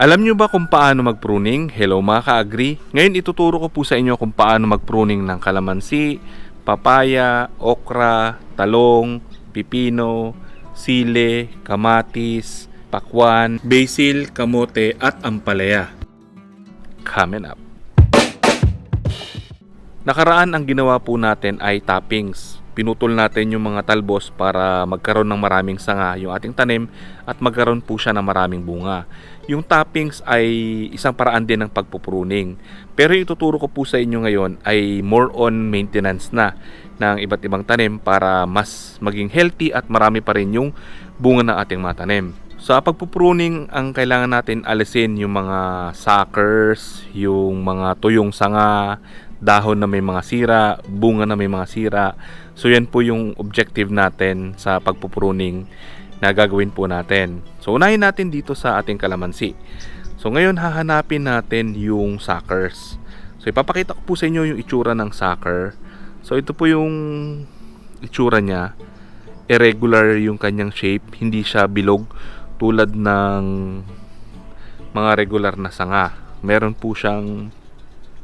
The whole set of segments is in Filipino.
Alam nyo ba kung paano mag-pruning? Hello mga ka-agree. Ngayon ituturo ko po sa inyo kung paano mag-pruning ng kalamansi, papaya, okra, talong, pipino, sile, kamatis, pakwan, basil, kamote at ampalaya. Coming up. Nakaraan ang ginawa po natin ay toppings. Pinutol natin yung mga talbos para magkaroon ng maraming sanga yung ating tanim at magkaroon po siya ng maraming bunga. Yung toppings ay isang paraan din ng pagpupruning. Pero yung ituturo ko po sa inyo ngayon ay more on maintenance na ng iba't ibang tanim para mas maging healthy at marami pa rin yung bunga ng ating mga tanim. Sa pagpupruning, ang kailangan natin alisin yung mga suckers, yung mga tuyong sanga, dahon na may mga sira, bunga na may mga sira. So yan po yung objective natin sa pagpupruning na gagawin po natin. So unahin natin dito sa ating kalamansi. So ngayon hahanapin natin yung suckers. So ipapakita ko po sa inyo yung itsura ng sucker. So ito po yung itsura niya. Irregular yung kanyang shape, hindi siya bilog tulad ng mga regular na sanga. Meron po siyang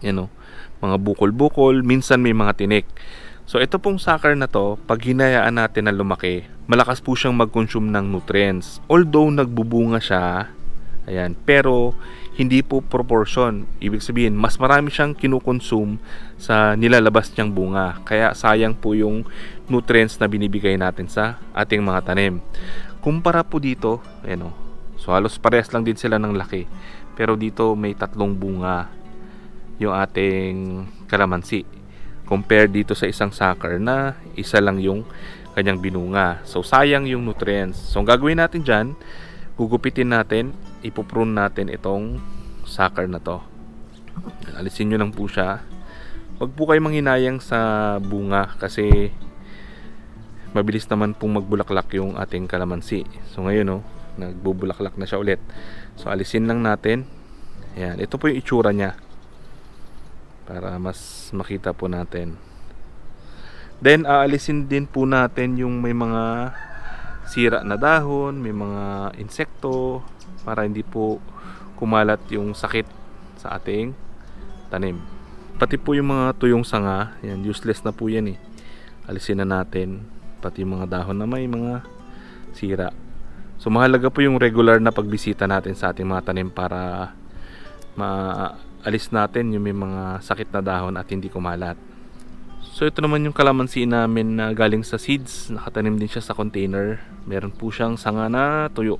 you know, mga bukol-bukol, minsan may mga tinik. So ito pong sucker na to, pag hinayaan natin na lumaki, malakas po siyang mag-consume ng nutrients. Although nagbubunga siya, ayan, pero hindi po proportion. Ibig sabihin, mas marami siyang kinukonsume sa nilalabas niyang bunga. Kaya sayang po yung nutrients na binibigay natin sa ating mga tanim. Kumpara po dito, ayan o, so halos parehas lang din sila ng laki. Pero dito may tatlong bunga yung ating kalamansi compare dito sa isang sucker na isa lang yung kanyang binunga. So sayang yung nutrients. So ang gagawin natin dyan, gugupitin natin, ipuprune natin itong sucker na to. Alisin nyo lang po siya. Huwag po kayo manghinayang sa bunga kasi mabilis naman pong magbulaklak yung ating kalamansi. So ngayon oh, nagbubulaklak na siya ulit. So alisin lang natin. Ayan, ito po yung itsura niya para mas makita po natin. Then aalisin din po natin yung may mga sira na dahon may mga insekto para hindi po kumalat yung sakit sa ating tanim. Pati po yung mga tuyong sanga yan useless na po yan eh. Alisin na natin pati yung mga dahon na may mga sira. So mahalaga po yung regular na pagbisita natin sa ating mga tanim para ma alis natin yung may mga sakit na dahon at hindi kumalat. So ito naman yung kalamansi namin na galing sa seeds. Nakatanim din siya sa container. Meron po siyang sanga na tuyo.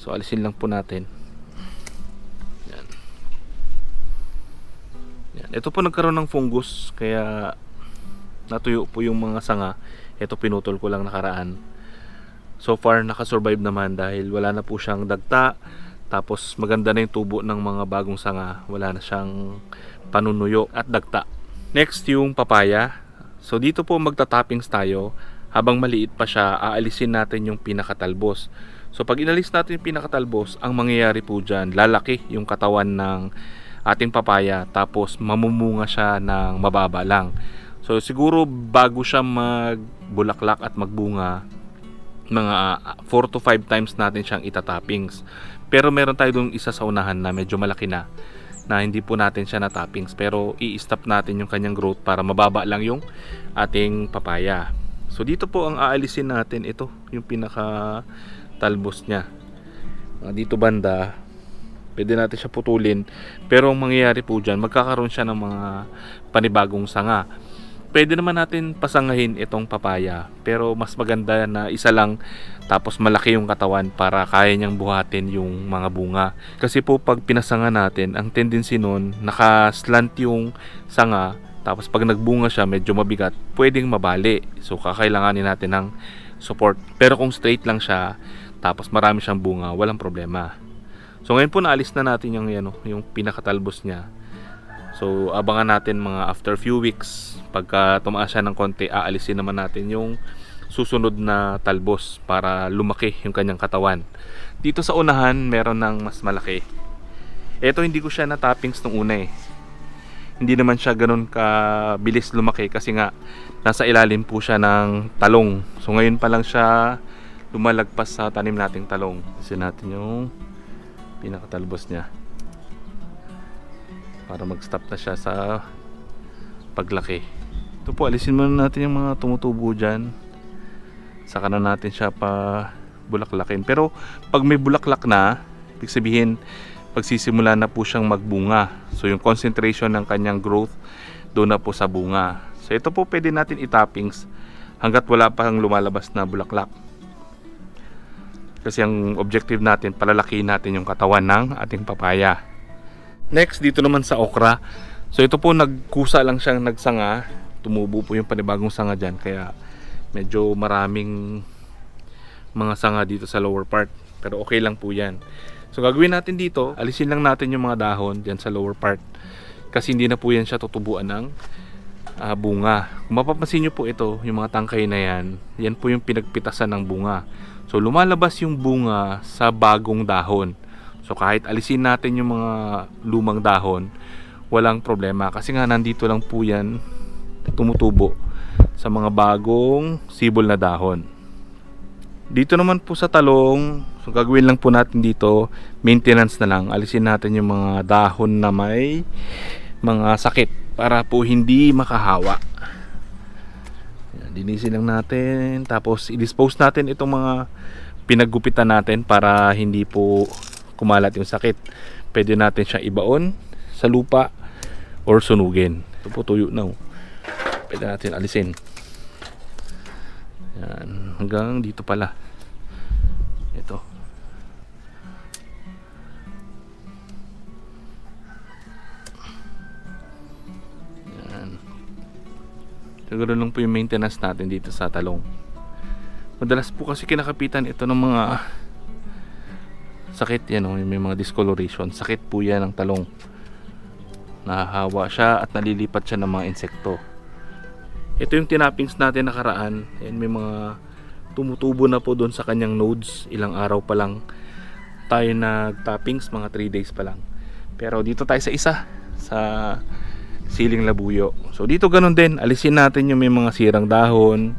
So alisin lang po natin. Yan. Yan. Ito po nagkaroon ng fungus kaya natuyo po yung mga sanga. Ito pinutol ko lang nakaraan. So far nakasurvive naman dahil wala na po siyang dagta tapos maganda na yung tubo ng mga bagong sanga. Wala na siyang panunuyo at dagta. Next yung papaya. So dito po magta-toppings tayo. Habang maliit pa siya, aalisin natin yung pinakatalbos. So pag inalis natin yung pinakatalbos, ang mangyayari po dyan, lalaki yung katawan ng ating papaya tapos mamumunga siya ng mababa lang. So siguro bago siya magbulaklak at magbunga, mga 4 to 5 times natin siyang itatoppings. Pero meron tayo dong isa sa unahan na medyo malaki na na hindi po natin siya na toppings pero i-stop natin yung kanyang growth para mababa lang yung ating papaya. So dito po ang aalisin natin ito yung pinaka talbos niya. Uh, dito banda pwede natin siya putulin pero ang mangyayari po dyan magkakaroon siya ng mga panibagong sanga pwede naman natin pasangahin itong papaya pero mas maganda na isa lang tapos malaki yung katawan para kaya niyang buhatin yung mga bunga. Kasi po pag pinasanga natin ang tendency nun nakaslant yung sanga tapos pag nagbunga siya medyo mabigat pwedeng mabali. So kakailanganin natin ng support. Pero kung straight lang siya tapos marami siyang bunga walang problema. So ngayon po naalis na natin yung, yan, yung pinakatalbos niya So, abangan natin mga after few weeks, pagka tumaas siya ng konti, aalisin naman natin yung susunod na talbos para lumaki yung kanyang katawan. Dito sa unahan, meron ng mas malaki. Ito hindi ko siya na toppings nung una eh. Hindi naman siya ganun kabilis lumaki kasi nga nasa ilalim po siya ng talong. So ngayon pa lang siya lumalagpas sa tanim nating talong. Kasi natin yung pinakatalbos niya para mag-stop na siya sa paglaki. Ito po alisin muna natin yung mga tumutubo dyan. Saka na natin siya pa bulaklakin. Pero pag may bulaklak na ibig sabihin pagsisimula na po siyang magbunga. So yung concentration ng kanyang growth doon na po sa bunga. So ito po pwede natin itappings hanggat wala pang lumalabas na bulaklak. Kasi ang objective natin palalakihin natin yung katawan ng ating papaya next dito naman sa okra. So ito po nagkusa lang siyang nagsanga. Tumubo po yung panibagong sanga dyan. Kaya medyo maraming mga sanga dito sa lower part. Pero okay lang po yan. So gagawin natin dito alisin lang natin yung mga dahon dyan sa lower part. Kasi hindi na po yan siya tutubuan ng ah, bunga. Kung mapapansin nyo po ito yung mga tangkay na yan yan po yung pinagpitasan ng bunga. So lumalabas yung bunga sa bagong dahon so kahit alisin natin yung mga lumang dahon walang problema kasi nga nandito lang po yan tumutubo sa mga bagong sibol na dahon. Dito naman po sa talong, so gagawin lang po natin dito, maintenance na lang. Alisin natin yung mga dahon na may mga sakit para po hindi makahawa. Yan, Linisin lang natin. Tapos i-dispose natin itong mga pinaggupitan natin para hindi po kumalat yung sakit. Pwede natin siya ibaon sa lupa or sunugin. Ito po tuyo na. oh pwede natin alisin yan hanggang dito pala ito yan siguro lang po yung maintenance natin dito sa talong madalas po kasi kinakapitan ito ng mga sakit yan oh, yung may mga discoloration. Sakit po yan ng talong. Nahahawa siya at nalilipat siya ng mga insekto. Ito yung tinappings natin nakaraan. Ayan, may mga tumutubo na po doon sa kanyang nodes. Ilang araw pa lang tayo nag-tappings mga 3 days pa lang. Pero dito tayo sa isa sa siling labuyo. So dito ganun din. Alisin natin yung may mga sirang dahon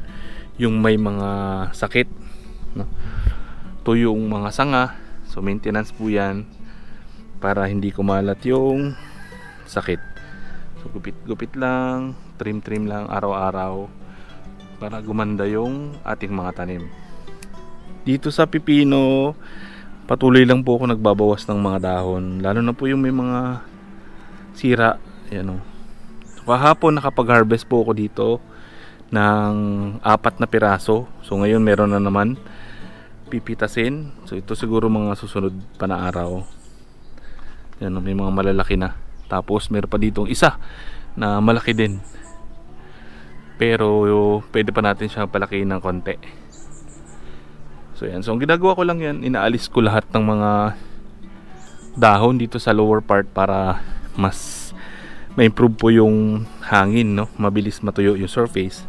yung may mga sakit no? to yung mga sanga so maintenance po yan para hindi kumalat yung sakit. So gupit gupit lang trim trim lang araw-araw para gumanda yung ating mga tanim. Dito sa pipino patuloy lang po ako nagbabawas ng mga dahon. Lalo na po yung may mga sira. Yan o. So, kahapon nakapag harvest po ako dito ng apat na piraso. So ngayon meron na naman pipitasin. So ito siguro mga susunod pa na araw. Yan may mga malalaki na. Tapos meron pa ditong isa na malaki din. Pero pwede pa natin siya palakihin ng konti. So yan. So ang ginagawa ko lang yan inaalis ko lahat ng mga dahon dito sa lower part para mas ma-improve po yung hangin no? Mabilis matuyo yung surface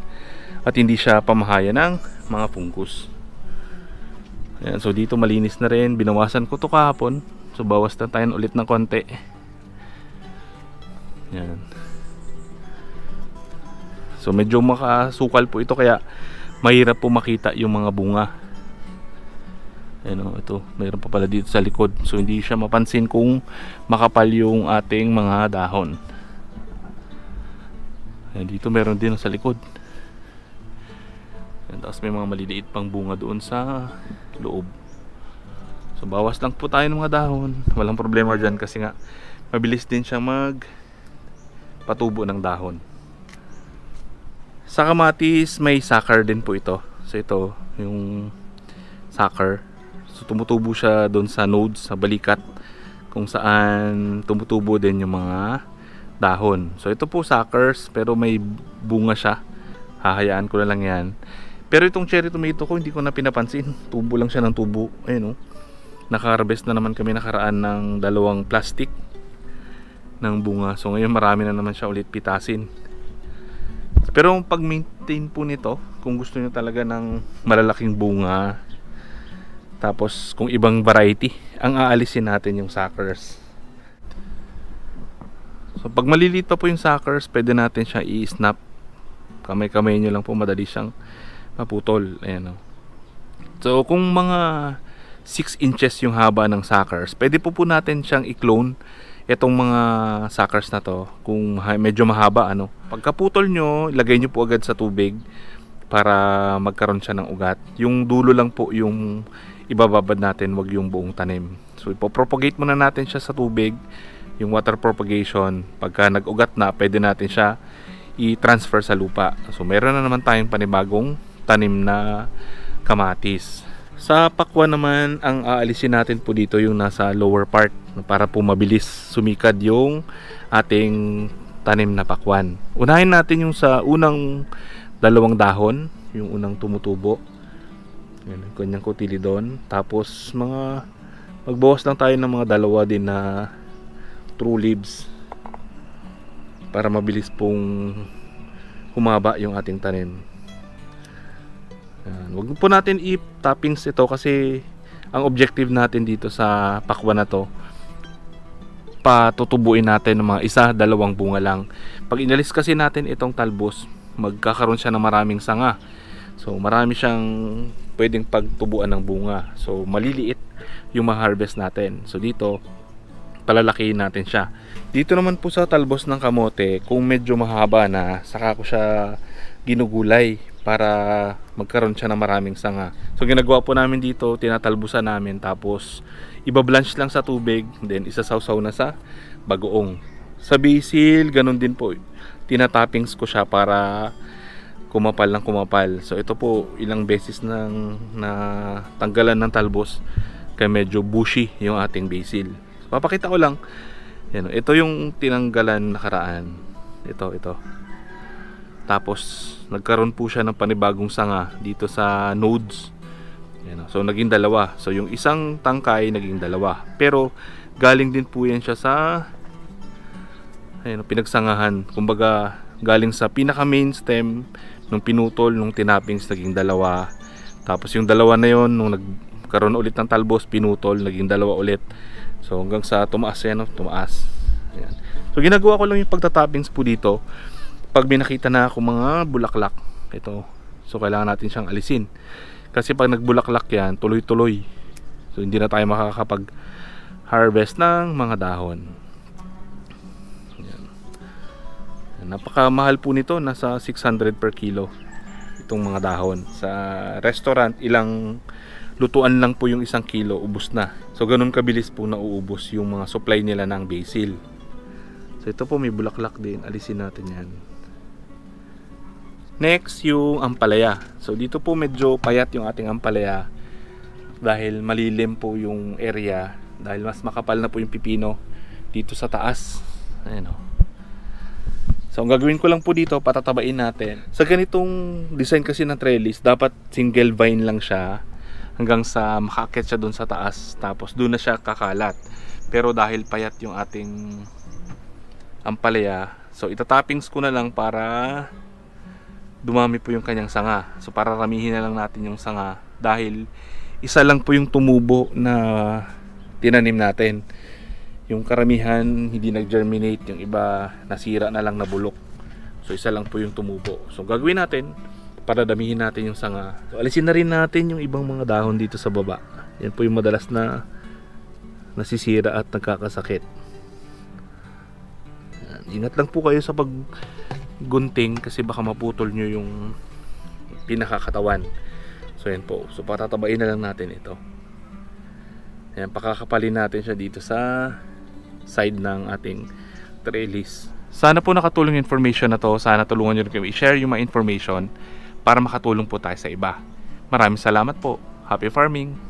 at hindi siya pamahaya ng mga fungus yan so dito malinis na rin binawasan ko to kahapon so bawas na tayo ulit ng konti yan So medyo makasukal po ito kaya mahirap po makita yung mga bunga. Ayan o, ito, mayroon pa pala dito sa likod. So hindi siya mapansin kung makapal yung ating mga dahon. Ayan, dito meron din sa likod. Ayan, tapos may mga maliliit pang bunga doon sa loob. So bawas lang po tayo ng mga dahon. Walang problema dyan kasi nga mabilis din siya mag patubo ng dahon. Sa kamatis, may sucker din po ito. So ito, yung sucker. So tumutubo siya doon sa nodes, sa balikat kung saan tumutubo din yung mga dahon. So ito po suckers, pero may bunga siya. Hahayaan ko na lang yan. Pero itong cherry tomato ko, hindi ko na pinapansin. Tubo lang siya ng tubo. Ayun o. Naka-harvest na naman kami nakaraan ng dalawang plastic ng bunga. So ngayon marami na naman siya ulit pitasin. Pero pag maintain po nito, kung gusto niyo talaga ng malalaking bunga, tapos kung ibang variety, ang aalisin natin yung suckers. So pag maliliit pa po yung suckers, pwede natin siya i-snap. Kamay-kamay nyo lang po, madali siyang maputol. Ayan o. So kung mga 6 inches yung haba ng suckers. Pwede po po natin siyang i-clone itong mga suckers na to kung medyo mahaba ano. Pagkaputol nyo, ilagay nyo po agad sa tubig para magkaroon siya ng ugat. Yung dulo lang po yung ibababad natin, wag yung buong tanim. So ipopropagate muna natin siya sa tubig, yung water propagation. Pagka nag-ugat na, pwede natin siya i-transfer sa lupa. So meron na naman tayong panibagong tanim na kamatis. Sa pakwan naman, ang aalisin natin po dito yung nasa lower part para po mabilis sumikad yung ating tanim na pakwan. Unahin natin yung sa unang dalawang dahon, yung unang tumutubo. Yan, kanyang kotilidon. Tapos mga magbawas lang tayo ng mga dalawa din na true leaves para mabilis pong humaba yung ating tanim. Yan. Huwag po natin i-toppings ito kasi ang objective natin dito sa pakwan na to patutubuin natin ng mga isa, dalawang bunga lang. Pag inalis kasi natin itong talbos, magkakaroon siya ng maraming sanga. So marami siyang pwedeng pagtubuan ng bunga. So maliliit yung ma-harvest natin. So dito, palalakihin natin siya. Dito naman po sa talbos ng kamote, kung medyo mahaba na, saka ko siya ginugulay para magkaroon siya ng maraming sanga. So ginagawa po namin dito, tinatalbusan namin tapos ibablanch lang sa tubig, then isasawsaw na sa bagoong. Sa basil, ganun din po. Tinatoppings ko siya para kumapal ng kumapal. So ito po ilang beses nang na tanggalan ng talbos kaya medyo bushy yung ating basil. Papakita ko lang. Yan, ito yung tinanggalan nakaraan. Ito, ito. Tapos nagkaroon po siya ng panibagong sanga dito sa nodes. Yan, so naging dalawa. So yung isang tangkay naging dalawa. Pero galing din po yan siya sa ayun, pinagsangahan. Kumbaga galing sa pinaka main stem nung pinutol nung tinapings naging dalawa. Tapos yung dalawa na yon nung nagkaroon ulit ng talbos pinutol naging dalawa ulit. So hanggang sa tumaas yan, no? tumaas. Ayan. So ginagawa ko lang yung pagtatoppings po dito pag may na ako mga bulaklak ito so kailangan natin siyang alisin. Kasi pag nagbulaklak yan tuloy tuloy so hindi na tayo makakapag harvest ng mga dahon. Yan. napakamahal po nito nasa 600 per kilo itong mga dahon. Sa restaurant ilang lutuan lang po yung isang kilo ubos na. So ganun kabilis po nauubos yung mga supply nila ng basil. So ito po may bulaklak din. Alisin natin yan Next, yung ampalaya. So dito po medyo payat yung ating ampalaya dahil malilim po yung area dahil mas makapal na po yung pipino dito sa taas. Ayan o. So ang gagawin ko lang po dito, patatabain natin. Sa ganitong design kasi ng trellis, dapat single vine lang siya hanggang sa makakit siya doon sa taas. Tapos doon na siya kakalat. Pero dahil payat yung ating ampalaya, so itatoppings ko na lang para dumami po yung kanyang sanga. So para ramihin na lang natin yung sanga dahil isa lang po yung tumubo na tinanim natin. Yung karamihan hindi nag-germinate, yung iba nasira na lang na bulok. So isa lang po yung tumubo. So gagawin natin para damihin natin yung sanga. So alisin na rin natin yung ibang mga dahon dito sa baba. Yan po yung madalas na nasisira at nagkakasakit. Ingat lang po kayo sa pag gunting kasi baka maputol nyo yung pinakakatawan. So yan po. So patatabain na lang natin ito. Ayan, pakakapalin natin siya dito sa side ng ating trellis. Sana po nakatulong information na to. Sana tulungan nyo rin kami i-share yung mga information para makatulong po tayo sa iba. Maraming salamat po. Happy farming!